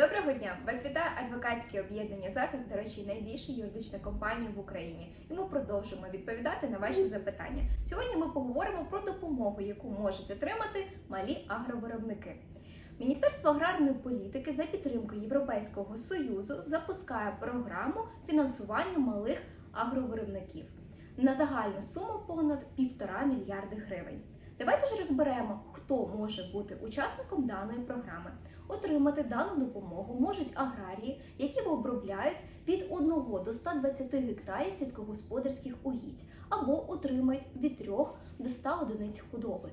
Доброго дня! Вас вітає адвокатське об'єднання захист, до речі, найбільша юридична компанія в Україні. І ми продовжуємо відповідати на ваші запитання. Сьогодні ми поговоримо про допомогу, яку можуть отримати малі агровиробники. Міністерство аграрної політики за підтримкою Європейського союзу запускає програму фінансування малих агровиробників на загальну суму понад півтора мільярди гривень. Давайте ж розберемо, хто може бути учасником даної програми. Отримати дану допомогу можуть аграрії, які обробляють від 1 до 120 гектарів сільськогосподарських угідь, або отримають від 3 до 100 одиниць худоби.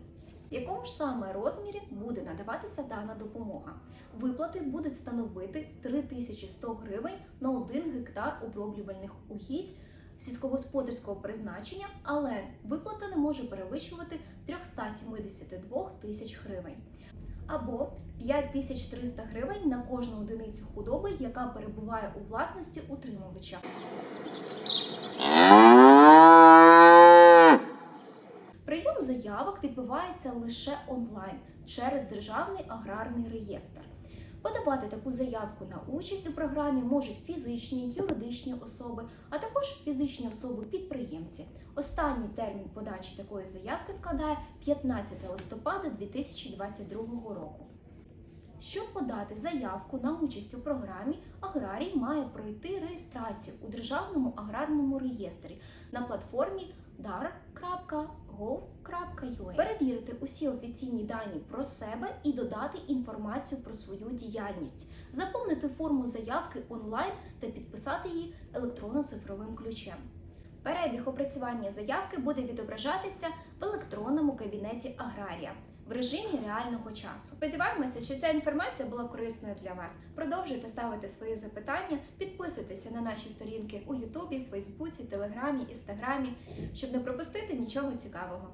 В якому ж саме розмірі буде надаватися дана допомога? Виплати будуть становити 3100 гривень на 1 гектар оброблювальних угідь сільськогосподарського призначення, але виплата не може перевищувати 372 тисяч гривень. Або 5300 гривень на кожну одиницю худоби, яка перебуває у власності утримувача. Прийом заявок відбувається лише онлайн через Державний аграрний реєстр. Подавати таку заявку на участь у програмі можуть фізичні, юридичні особи, а також фізичні особи-підприємці. Останній термін подачі такої заявки складає 15 листопада 2022 року. Щоб подати заявку на участь у програмі, аграрій має пройти реєстрацію у Державному аграрному реєстрі на платформі dar.gov.ua. Перевірити усі офіційні дані про себе і додати інформацію про свою діяльність, заповнити форму заявки онлайн та підписати її електронно-цифровим ключем. Перебіг опрацювання заявки буде відображатися в електронному кабінеті аграрія в режимі реального часу. Сподіваємося, що ця інформація була корисною для вас. Продовжуйте ставити свої запитання, підписуйтеся на наші сторінки у Ютубі, Фейсбуці, Телеграмі, Інстаграмі, щоб не пропустити нічого цікавого.